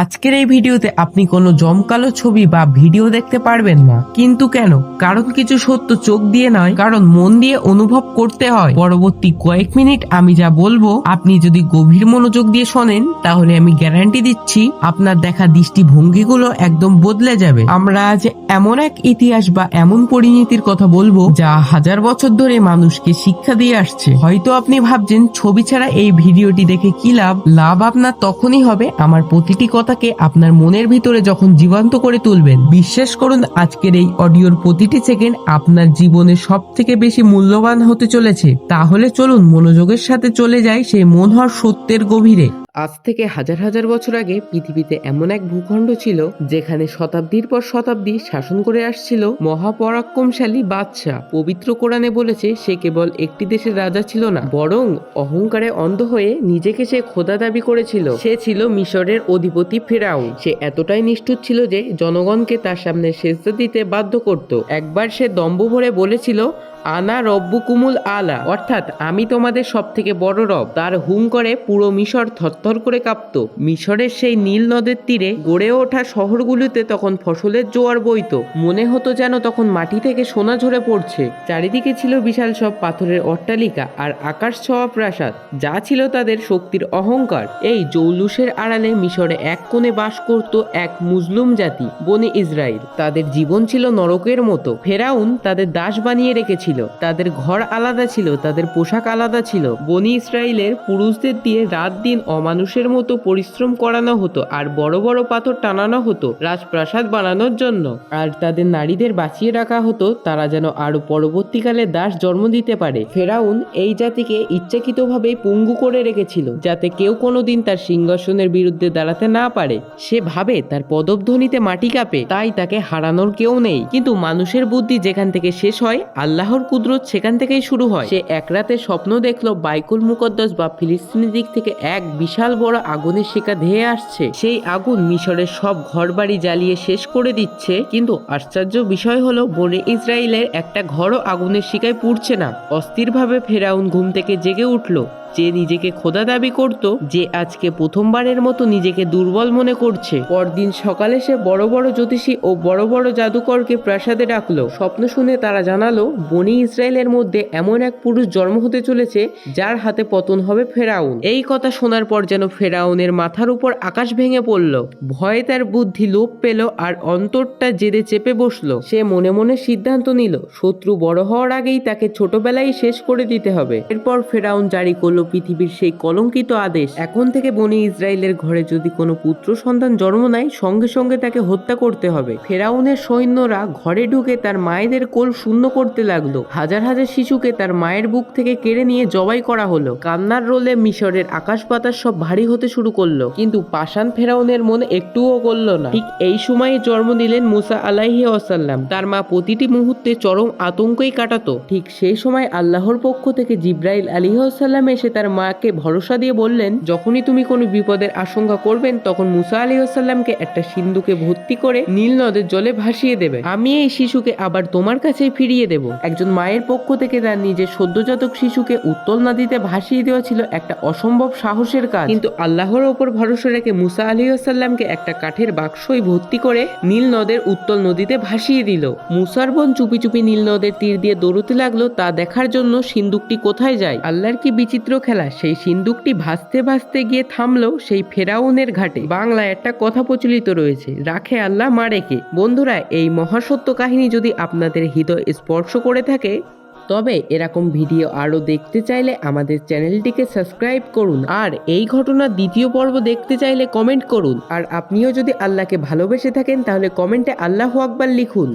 আজকের এই ভিডিওতে আপনি কোনো জমকালো ছবি বা ভিডিও দেখতে পারবেন না। কিন্তু কেন? কারণ কিছু সত্য চোখ দিয়ে নয়, কারণ মন দিয়ে অনুভব করতে হয়। পরবর্তী কয়েক মিনিট আমি যা বলব, আপনি যদি গভীর মনোযোগ দিয়ে শোনেন, তাহলে আমি গ্যারান্টি দিচ্ছি, আপনার দেখা দৃষ্টিভঙ্গিগুলো একদম বদলে যাবে। আমরা আজ এমন এক ইতিহাস বা এমন পরিণতির কথা বলব, যা হাজার বছর ধরে মানুষকে শিক্ষা দিয়ে আসছে। হয়তো আপনি ভাবছেন, ছবি ছাড়া এই ভিডিওটি দেখে কি লাভ? লাভ আপনার তখনই হবে, আমার প্রতিটি কথাকে আপনার মনের ভিতরে যখন জীবন্ত করে তুলবেন, বিশ্বাস করুন আজকের এই অডিওর প্রতিটি সেকেন্ড আপনার জীবনে সব থেকে বেশি মূল্যবান হতে চলেছে। তাহলে চলুন মনোযোগের সাথে চলে যাই সেই মন হওয়ার সত্যের গভীরে। আজ থেকে হাজার হাজার বছর আগে পৃথিবীতে এমন এক ভূখণ্ড ছিল যেখানে শতাব্দীর পর শতাব্দী শাসন করে আসছিল মহাপরাক্রমশালী বাদশাহ। পবিত্র কোরআনে বলেছে, সে কেবল একটি দেশের রাজা ছিল না, বরং অহংকারে অন্ধ হয়ে নিজেকে সে খোদা দাবি করেছিল। সে ছিল মিশরের অধিপতি ফেরাউন। সে এতটাই নিষ্ঠুর ছিল যে জনগণকে তার সামনে সেজদা দিতে বাধ্য করত। একবার সে দম্ভ ভরে বলেছিল আনা রব্বু কুমুল আলা, অর্থাৎ আমি তোমাদের সব থেকে বড় রব। তার হুম করে পুরো মিশর থরথর করে কাঁপত। মিশরের সেই নীল নদের তীরে গড়ে ওঠা শহরগুলিতে তখন ফসলের জোয়ার বইত। মনে হতো যেন তখন মাটি থেকে সোনা ঝরে পড়ছে। চারিদিকে ছিল বিশাল সব পাথরের অট্টালিকা আর আকাশ ছোঁয়া প্রাসাদ। যা ছিল তাদের শক্তির অহংকার। এই জৌলুসের আড়ালে মিশরে এক কোণে বাস করত এক মুসলুম জাতি, বনে ইসরায়েল তাদের জীবন ছিল নরকের মতো। ফেরাউন তাদের দাস বানিয়ে রেখেছিল। তাদের ঘর আলাদা ছিল, তাদের পোশাক আলাদা ছিল। বনি ইসরায়েলের পুরুষদের দিয়ে রাত দিন অমানুষের মতো পরিশ্রম করানো হতো আর বড় বড় পাথর টানানো হতো রাজপ্রাসাদ বানানোর জন্য। আর তাদের নারীদের বাঁচিয়ে রাখা হতো, তারা যেন আরও পরবর্তীকালে দাস জন্ম দিতে পারে। ফেরাউন এই জাতিকে ইচ্ছাকৃতভাবে পঙ্গু করে রেখেছিল, যাতে কেউ কোনোদিন তার সিংহাসনের বিরুদ্ধে দাঁড়াতে না পারে। সে ভাবে তার পদবধ্বনিতে মাটি কাঁপে, তাই তাকে হারানোর কেউ নেই। কিন্তু মানুষের বুদ্ধি যেখান থেকে শেষ হয়, আল্লাহর কুদরত সেখান থেকেই শুরু হয়। সে এক রাতে স্বপ্ন দেখল বাইকুল মুকদ্দাস বা ফিলিস্তিনি দিক থেকে এক বিশাল বড় আগুনের শিকা ধেয়ে আসছে। সেই আগুন মিশরের সব ঘরবাড়ি জ্বালিয়ে শেষ করে দিচ্ছে। কিন্তু আশ্চর্য বিষয় হলো, বনে ইসরায়েলের একটা ঘরও আগুনের শিকায় পুড়ছে না। অস্থিরভাবে ফেরাউন ঘুম থেকে জেগে উঠল। যে নিজেকে খোদা দাবি করত, যে আজকে প্রথমবারের মতো নিজেকে দুর্বল মনে করছে। পরদিন সকালে সে বড় বড় জ্যোতিষী ও বড় বড় জাদুকরকে প্রাসাদে ডাকলো। স্বপ্ন শুনে তারা জানালো, বনি ইসরায়েলের মধ্যে এমন এক পুরুষ জন্ম হতে চলেছে যার হাতে পতন হবে ফেরাউন। এই কথা শোনার পর যেন ফেরাউনের মাথার উপর আকাশ ভেঙে পড়ল। ভয়ে তার বুদ্ধি লোপ পেল আর অন্তরটা জেদে চেপে বসল। সে মনে মনে সিদ্ধান্ত নিল, শত্রু বড় হওয়ার আগেই তাকে ছোটবেলায় শেষ করে দিতে হবে। এরপর ফেরাউন জারি করল পৃথিবীর সেই কলঙ্কিত আদেশ। এখন থেকে বনি ইসরায়েলের ঘরে যদি কোনো পুত্র সন্তান জন্ম নেয়, সঙ্গে সঙ্গে তাকে হত্যা করতে হবে। ফেরাউনের সৈন্যরা ঘরে ঢুকে তার মায়েদের কোল শূন্য করতে লাগল। হাজার হাজার শিশুকে তার মায়ের বুক থেকে কেড়ে নিয়ে জবাই করা হলো। কান্নার রোলে মিশরের আকাশ বাতাস সব ভারী হতে শুরু করল। কিন্তু পাষাণ ফেরাউনের মনে একটুও করল না। ঠিক এই সময়ে জন্ম নিলেন মুসা আলাইহি ওয়াসাল্লাম। তার মা প্রতিটি মুহূর্তে চরম আতঙ্কই কাটাতো। ঠিক সেই সময় আল্লাহর পক্ষ থেকে জিব্রাইল আলিহাসাল্লাম এসে তার মাকে ভরসা দিয়ে বললেন, যখনই তুমি কোনো বিপদের আশঙ্কা করবেন, তখন মুসা আলিহাসাল্লামকে একটা সিন্ধুকে ভর্তি করে নীল নদের জলে ভাসিয়ে দেবে। আমি এই শিশুকে আবার তোমার কাছেই ফিরিয়ে দেব। একজন মায়ের পক্ষ থেকে তার নিজের সদ্যজাতক শিশুকে উত্তল নদীতে ভাসিয়ে দেওয়া ছিল একটা অসম্ভব সাহসের কাজ। কিন্তু আল্লাহর ওপর ভরসা রেখে মুসা আলিহাসাল্লামকে একটা কাঠের বাক্সই ভর্তি করে নীল নদের উত্তল নদীতে ভাসিয়ে দিল। মুসার বোন চুপি চুপি নীল নদের তীর দিয়ে দৌড়তে লাগল, তা দেখার জন্য সিন্দুকটি কোথায় যায়? আল্লাহর কি বিচিত্র খেলা? সেই সিন্দুকটি ভাসতে ভাসতে গিয়ে থামলো সেই ফেরাউনের ঘাটে। বাংলায় একটা কথা প্রচলিত রয়েছে, রাখে আল্লাহ মারেকে। বন্ধুরা, এই মহাসত্য কাহিনী যদি আপনাদের হৃদয় স্পর্শ করে থাকে। তবে এরকম ভিডিও আরও দেখতে চাইলে আমাদের চ্যানেলটিকে সাবস্ক্রাইব করুন। আর এই ঘটনার দ্বিতীয় পর্ব দেখতে চাইলে কমেন্ট করুন। আর আপনিও যদি আল্লাহকে ভালোবেসে থাকেন তাহলে কমেন্টে আল্লাহ আকবার লিখুন।